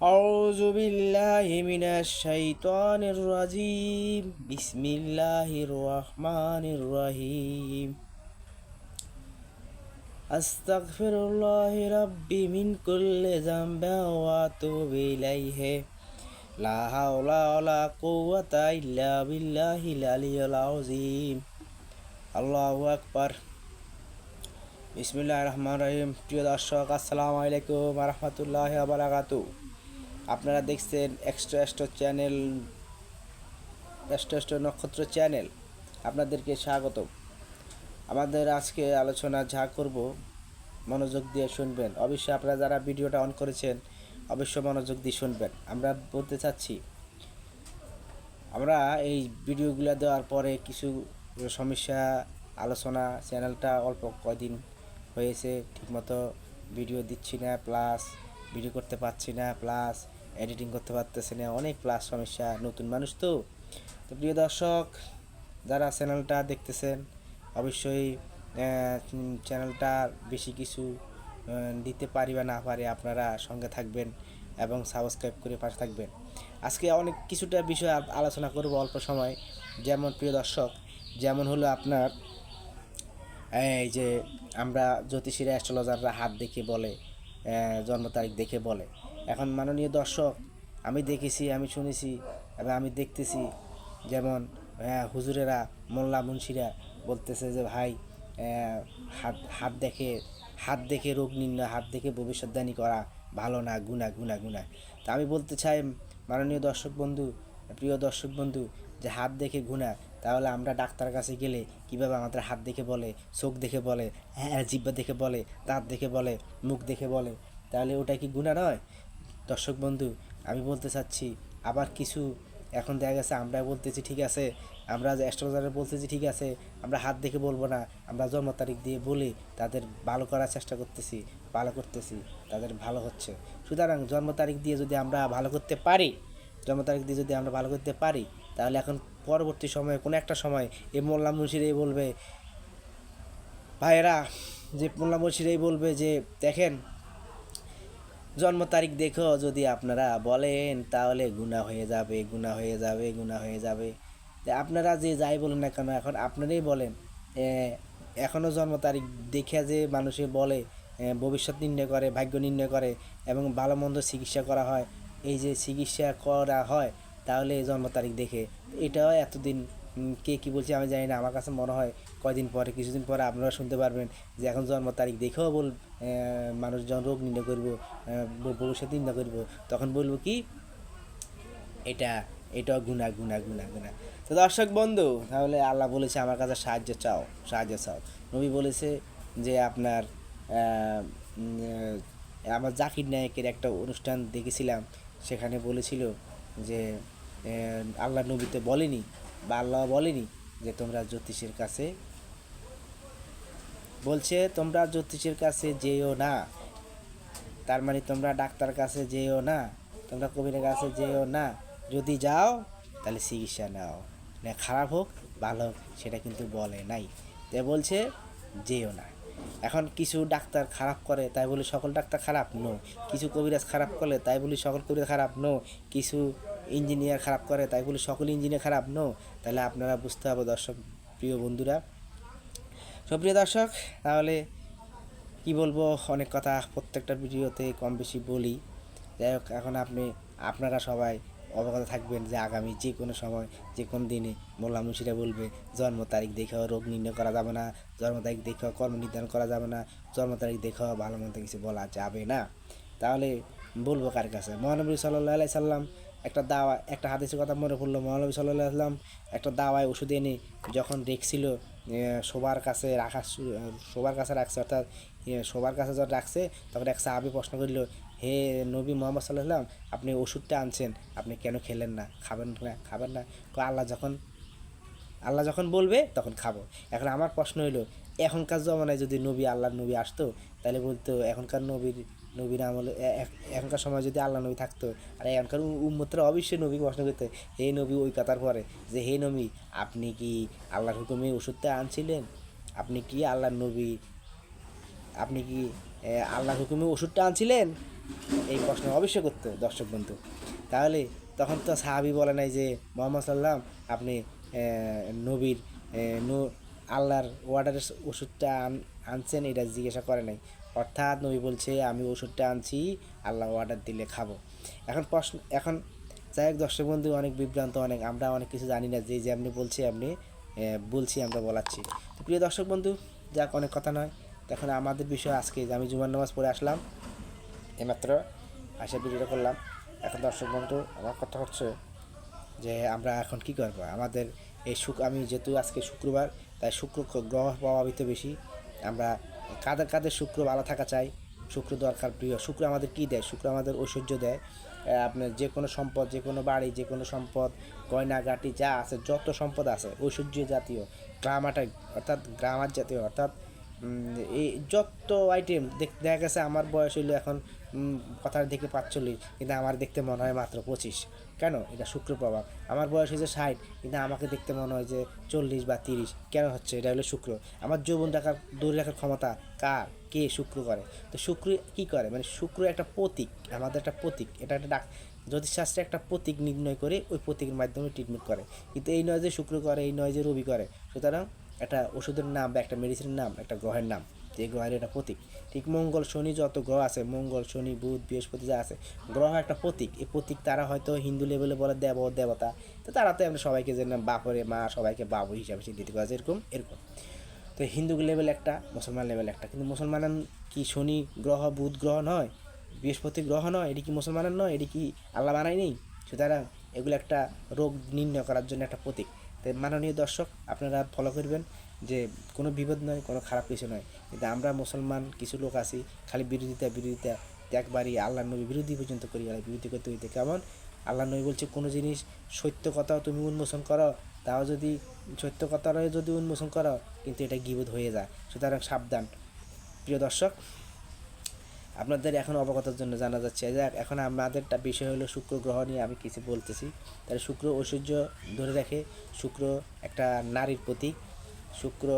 أعوذ بالله من الشيطان الرجيم بسم الله الرحمن الرحيم أستغفر الله ربي من كل ذنب وأتوب إليه لا حول ولا قوة إلا بالله العلي العظيم الله أكبر বিসমিল্লাহ রহমান রহিম প্রিয় দর্শক আসসালামু আলাইকুম রহমতুল্লাহ বারাকাতু আপনারা দেখছেন extra extra channel extra Nakkhatra channel আপনাদেরকে স্বাগত আমাদের আজকে আলোচনা যা করব, মনোযোগ দিয়ে শুনবেন। অবশ্যই আপনারা যারা ভিডিওটা অন করেছেন, অবশ্যই মনোযোগ দিয়ে শুনবেন। আমরা বলতে চাচ্ছি, আমরা এই ভিডিওগুলো দেওয়ার পরে কিছু সমস্যা, আলোচনা, চ্যানেলটা অল্প কয়দিন হয়েছে, ঠিকমতো ভিডিও দিচ্ছি না প্লাস ভিডিও করতে পারছি না প্লাস এডিটিং করতে পারতেছি না, অনেক প্লাস সমস্যা, নতুন মানুষ তো। তো প্রিয় দর্শক, যারা চ্যানেলটা দেখতেছেন, অবশ্যই চ্যানেলটা বেশি কিছু দিতে পারি বা না পারি আপনারা সঙ্গে থাকবেন এবং সাবস্ক্রাইব করে পাশে থাকবেন। আজকে অনেক কিছুটা বিষয় আলোচনা করব অল্প সময়। যেমন প্রিয় দর্শক, যেমন হলো আপনার, এই যে আমরা জ্যোতিষীরা অ্যাস্ট্রোলজাররা হাত দেখে বলে জন্ম তারিখ দেখে বলে। এখন মাননীয় দর্শক, আমি দেখেছি, আমি শুনেছি এবং আমি দেখতেছি যেমন হুজুরেরা, মোল্লা মুন্সিরা বলতেছে যে, ভাই হাত হাত দেখে হাত দেখে রোগ নির্ণয়, হাত দেখে ভবিষ্যৎবাণী করা ভালো না, গুণা গুণা গুণা। তা আমি বলতে চাই, মাননীয় দর্শক বন্ধু, প্রিয় দর্শক বন্ধু, যে হাত দেখে গুণা, তাহলে আমরা ডাক্তার কাছে গেলে কীভাবে আমাদের হাত দেখে বলে, চোখ দেখে বলে হ্যাঁ জিব্বা দেখে বলে, দাঁত দেখে বলে, মুখ দেখে বলে? তাহলে ওটা কি গুণা নয়? দর্শক বন্ধু, আমি বলতে চাচ্ছি, আবার কিছু এখন দেখা গেছে আমরা বলতেছি, ঠিক আছে? আমরা অ্যাস্ট্রোলজারে বলতেছি, ঠিক আছে? আমরা হাত দেখে বলব না, আমরা জন্ম তারিখ দিয়ে বলি, তাদের ভালো করার চেষ্টা করতেছি, ভালো করতেছি, তাদের ভালো হচ্ছে। সুতরাং জন্ম তারিখ দিয়ে যদি আমরা ভালো করতে পারি, জন্ম তারিখ দিয়ে যদি আমরা ভালো করতে পারি, তাহলে এখন পরবর্তী সময়ে, কোনো একটা সময় এই মোল্লা মুন্সির এই বলবে, ভাইয়েরা, যে মোল্লা মুন্সির এই বলবে যে, দেখেন জন্ম তারিখ দেখো, যদি আপনারা বলেন, তাহলে গুণা হয়ে যাবে, গুণা হয়ে যাবে, গুণা হয়ে যাবে। আপনারা যে যাই বলেন না কেন, এখন আপনারাই বলেন। এখনও জন্ম তারিখ দেখে যে মানুষে বলে ভবিষ্যৎ নির্ণয় করে, ভাগ্য নির্ণয় করে, এবং ভালো মন্দ চিকিৎসা করা হয়। এই যে চিকিৎসা করা হয়, তাহলে জন্ম তারিখ দেখে। এটাও এতদিন কে কী বলছে আমি জানি না। আমার কাছে মনে হয় কয়দিন পরে, কিছুদিন পরে আপনারা শুনতে পারবেন যে এখন জন্ম তারিখ দেখেও বল মানুষ রোগ নির্ণয় করব ভবিষ্যৎ নির্ণয় করব। তখন বলব কি, এটা, এটাও গুণা গুণা গুণা গুণা। তো দর্শক বন্ধু, তাহলে আল্লাহ বলেছে আমার কাছে সাহায্য চাও সাহায্য চাও। নবী বলেছে যে আপনার আমার জাকির নায়কের একটা অনুষ্ঠান দেখেছিলাম, সেখানে বলেছিল যে আল্লাহ নবীতে বলেনি বা আল্লাহ বলেনি যে তোমরা জ্যোতিষের কাছে। বলছে, তোমরা জ্যোতিষের কাছে যেও না। তার মানে তোমরা ডাক্তার কাছে যেও না। তোমরা কবিরের কাছে যেও না। যদি যাও, তাহলে চিকিৎসা নাও। না, খারাপ হোক, ভালো হোক, সেটা কিন্তু বলে নাই। তাই বলছে, যেও না। এখন কিছু ডাক্তার খারাপ করে, তাই বলে সকল ডাক্তার খারাপ? নো। কিছু কবিরাজ খারাপ করে তাই বলে সকল কবিরাজ খারাপ? নো। কিছু ইঞ্জিনিয়ার খারাপ করে, তাই বলে সকল ইঞ্জিনিয়ার খারাপ? নো তাহলে আপনারা বুঝতে হবে দর্শক, প্রিয় বন্ধুরা। সুপ্রিয় দর্শক, তাহলে কি বলব? অনেক কথা প্রত্যেকটা ভিডিওতে কম বেশি বলি। যাই হোক, এখন আপনি, আপনারা সবাই অবগত থাকবেন যে আগামী যে কোনো সময়, যে কোনো দিনে মোল্লা মুন্সিরা বলবে, জন্ম তারিখ দেখেও রোগ নির্ণয় করা যাবে না, জন্ম তারিখ দেখেও কর্ম নির্ধারণ করা যাবে না, জন্ম তারিখ দেখেও ভালো মতো কিছু বলা যাবে না। তাহলে বলব কার কাছে? মহানবী সাল্লাহ সাল্লাম একটা দাওয়া একটা হাদিসের কথা মনে পড়ল। মহানবী সাল্লাহ সাল্লাম একটা দাওয়ায় ওষুধ এনে যখন দেখছিল সবার কাছে রাখা সবার কাছে রাখছে, অর্থাৎ সবার কাছে যখন রাখছে, তখন এক সাহাবি প্রশ্ন করল, হে নবী মোহাম্মদ সাল্লাম আপনি ওষুধটা আনছেন, আপনি কেন খেলেন না? খাবেন না খাবেন না? আল্লাহ যখন আল্লাহ যখন বলবে, তখন খাব। এখন আমার প্রশ্ন হলো এখনকার জমানায় যদি নবী, আল্লাহর নবী আসতো, তাহলে বলতো, এখনকার নবীর নবীর আমলে এখনকার সময় যদি আল্লাহ নবী থাকতো, আর এখনকার উম্মতরা অবশ্যই নবী প্রশ্ন করতে হে নবী, ওই কথার পরে যে, হে নবী, আপনি কি আল্লাহর হুকুমে ওষুধটা আনছিলেন? আপনি কি আল্লাহর নবী, আপনি কি আল্লাহর হুকুমে ওষুধটা আনছিলেন? এই প্রশ্ন অবশ্যই করতো দর্শক বন্ধু। তাহলে তখন তো সাহাবি বলে নাই যে, মোহাম্মদ সাল্লাম আপনি নবীর আল্লাহর ওয়ার্ডারের ওষুধটা আন- আনছেন, এটা জিজ্ঞাসা করে নাই। অর্থাৎ নবী বলছে, আমি ওষুধটা আনছি, আল্লাহ অর্ডার দিলে খাব। এখন প্রশ্ন, এখন যাই হোক, দর্শক বন্ধু, অনেক বিভ্রান্ত, অনেক, আমরা অনেক কিছু জানি না, যে যে আপনি বলছি আপনি বলছি, আমরা বলাচ্ছি। তো প্রিয় দর্শক বন্ধু, যাক, অনেক কথা নয়। তো এখন আমাদের বিষয় আজকে, যে আমি জুমার নামাজ পড়ে আসলাম, এইমাত্র আসে ভিডিওটা করলাম। এখন দর্শক বন্ধু, আমার কথা হচ্ছে যে আমরা এখন কি করব? আমাদের এই শুক, আমি যেহেতু আজকে শুক্রবার, তাই শুক্র গ্রহ প্রভাবিত বেশি। আমরা কাদের কাদের শুক্র ভালো থাকা চাই? শুক্র দরকার প্রিয়। শুক্র আমাদের কি দেয়? শুক্র আমাদের ঐশ্বর্য দেয়। আপনার যে কোনো সম্পদ, যে কোনো বাড়ি, যে কোনো সম্পদ গয়নাগাটি যা আছে, যত সম্পদ আছে, ঐশ্বর্য জাতীয় গ্রামাটা অর্থাৎ গ্রামার জাতীয়, অর্থাৎ এই যত আইটেম দেখা গেছে, আমার বয়স হইল এখন কথার দেখে পাঁচচল্লিশ, কিন্তু আমার দেখতে মনে হয় মাত্র পঁচিশ। কেন? এটা শুক্র প্রভাব। আমার বয়স হয়েছে ষাট, কিন্তু আমাকে দেখতে মনে হয় যে চল্লিশ বা তিরিশ। কেন হচ্ছে? এটা হলো শুক্র। আমার যৌবন রাখার দূরে রাখার ক্ষমতা কার? কে শুক্র করে? তো শুক্র কি করে? মানে শুক্র একটা প্রতীক, আমাদের একটা প্রতীক। এটা একটা ডাক জ্যোতিষশাস্ত্রে একটা প্রতীক নির্ণয় করে ওই প্রতীকের মাধ্যমে ট্রিটমেন্ট করে। কিন্তু এই নয় যে শুক্র করে, এই নয় যে রবি করে। সুতরাং একটা ওষুধের নাম বা একটা মেডিসিনের নাম, একটা গ্রহের নাম। যে গ্রহের একটা প্রতীক। ঠিক মঙ্গল, শনি যত গ্রহ আছে, মঙ্গল, শনি, বুধ, বৃহস্পতি যা আছে, গ্রহ একটা প্রতীক। এই প্রতীক তারা হয়তো হিন্দু লেভেলে বলে দেব, দেবতা। তো তারা তো আমরা সবাইকে যে বাপরে মা সবাইকে বাবু হিসাবে স্বীকৃতি করা এরকম এরকম। তো হিন্দু লেভেল একটা, মুসলমান লেভেল একটা। কিন্তু মুসলমান কি শনি গ্রহ, বুধ গ্রহ নয়? বৃহস্পতি গ্রহ নয়? এটি কি মুসলমানের নয়? এটি কি আল্লাহ বানায়নি সুতরাং এগুলো একটা রোগ নির্ণয় করার জন্য একটা প্রতীক। তাই মাননীয় দর্শক, আপনারা ফলো করবেন। যে কোনো বিপদ নয়, কোনো খারাপ কিছু নয়। কিন্তু আমরা মুসলমান, কিছু লোক আছি, খালি বিরোধিতা বিরোধিতা একবারই আল্লাহ নবী বিরোধী পর্যন্ত করি আর বিরোধী করতে হইতে। কেমন? আল্লাহ নবী বলছে, কোনো জিনিস সত্য কথাও তুমি উন্মোচন করো, তাও যদি সত্য কথারও যদি উন্মোচন করো, কিন্তু এটা গিবোধ হয়ে যায়। সুতরাং সাবধান। প্রিয় দর্শক, আপনাদের এখন অবগতার জন্য জানা যাচ্ছে যে, এখন আমাদেরটা বিষয় হলো শুক্র গ্রহ নিয়ে আমি কিছু বলতেছি। তাহলে শুক্র ঐশ্বর্য ধরে রাখে শুক্র একটা নারীর প্রতীক। শুক্র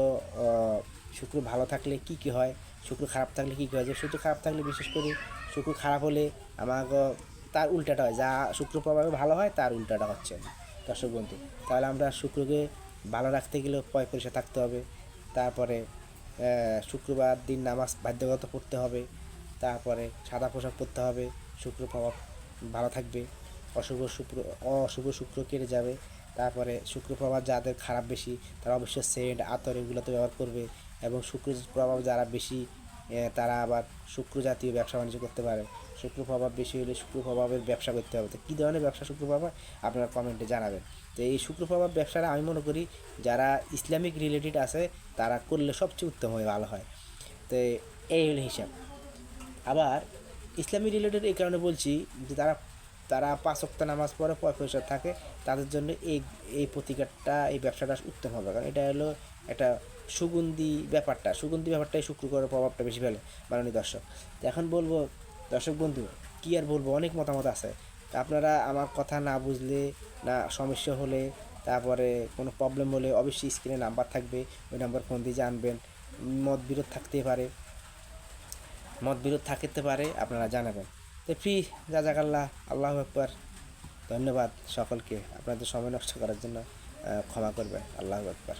শুক্র ভালো থাকলে কি কি হয়? শুক্র খারাপ থাকলে কি কি হয়? যে শুক্র খারাপ থাকলে বিশেষ করে শুক্র খারাপ হলে আমাকে তার উল্টাটা হয়। যা শুক্র প্রভাবে ভালো হয়, তার উল্টাটা হচ্ছে দর্শক বন্ধু, তাহলে আমরা শুক্রকে ভালো রাখতে গেলে পয় পরিষ্কার থাকতে হবে। তারপরে শুক্রবার দিন নামাজ বাধ্যগত পড়তে হবে। তারপরে সাদা পোশাক পরতে হবে। শুক্র প্রভাব ভালো থাকবে। অশুভ শুক্র অশুভ শুক্র কেটে যাবে। তারপরে শুক্র প্রভাব যাদের খারাপ বেশি, তারা অবশ্যই সেন্ট আতর এগুলোতে ব্যবহার করবে এবং শুক্র প্রভাব যারা বেশি তারা আবার শুক্র জাতীয় ব্যবসা বাণিজ্য করতে পারে। শুক্র প্রভাব বেশি হলে শুক্র প্রভাবের ব্যবসা করতে হবে। তো কী ধরনের ব্যবসা শুক্র প্রভাব আপনারা কমেন্টে জানাবেন। তো এই শুক্র প্রভাব ব্যবসাটা আমি মনে করি যারা ইসলামিক রিলেটেড আছে, তারা করলে সবচেয়ে উত্তম হয়, ভালো হয়। তো এই হিসাব। আবার ইসলামিক রিলেটেড এই কারণে বলছি যে তারা তারা পাঁচ ওয়াক্ত নামাজ পড়ে পয় পয়সা থাকে, তাদের জন্য এই এই প্রতিকারটা, এই ব্যবসাটা উত্তম হবে। কারণ এটা হলো একটা সুগন্ধি ব্যাপারটা, সুগন্ধি ব্যাপারটাই শুক্র করার প্রভাবটা বেশি ফেলে মাননীয় দর্শক। এখন বলব, দর্শক বন্ধু, কী আর বলব, অনেক মতামত আছে। আপনারা আমার কথা না বুঝলে, না সমস্যা হলে, তারপরে কোনো প্রবলেম হলে অবশ্যই স্ক্রিনে নাম্বার থাকবে, ওই নাম্বার ফোন দিয়ে জানবেন। মত বিরোধ থাকতেই পারে মত বিরোধ থাকতে পারে, আপনারা জানাবেন। তো যা জাজাকাল্লাহ, আল্লাহ একবার ধন্যবাদ সকলকে। আপনাদের সময় নষ্ট করার জন্য ক্ষমা করবেন। আল্লাহ একবার